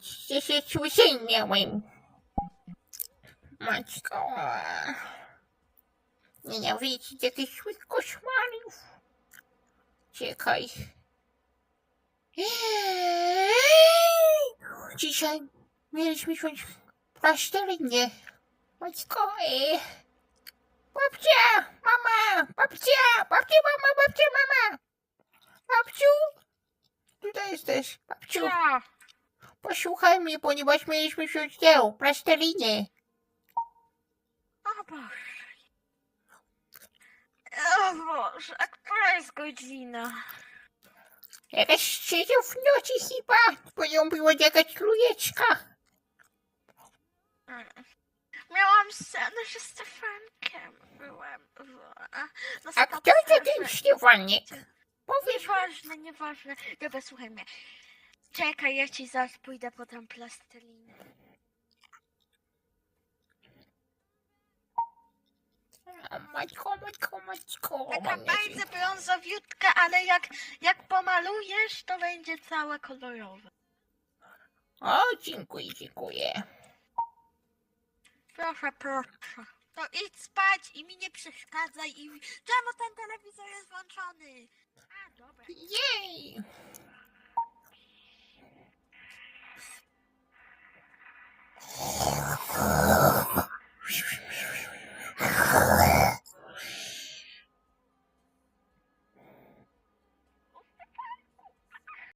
świecły miałem. Matko. Nienawidzić jakichś złych koszmarów. Czekaj. Dzisiaj mieliśmy siąść w plastelnie. Matko, e. Babcia, mama, babcia, babcia, mama, babcia, mama. Babciu, tutaj jesteś, babciu. Posłuchaj mnie, ponieważ mieliśmy wziąć tę plastelinę. O Boże. O Boże, a która jest godzina? Jakaś siedział w nocy chyba, bo ją była jakaś króleczka. Mm. Miałam sen, że Stefankiem byłem w... na A kto to ten spacerze. Szczepanek? Powiesz, Nieważne, nieważne. Dobra, słuchaj mnie. Czekaj, ja ci zaraz pójdę po tą plastelinę. o, matko, matko, matko. Taka bardzo brązowiutka, ale jak, jak pomalujesz, to będzie cała kolorowa. O, dziękuję, dziękuję. Proszę, proszę. To idź spać i mi nie przeszkadzaj i... Czemu ten telewizor jest włączony? A, dobra. Jej!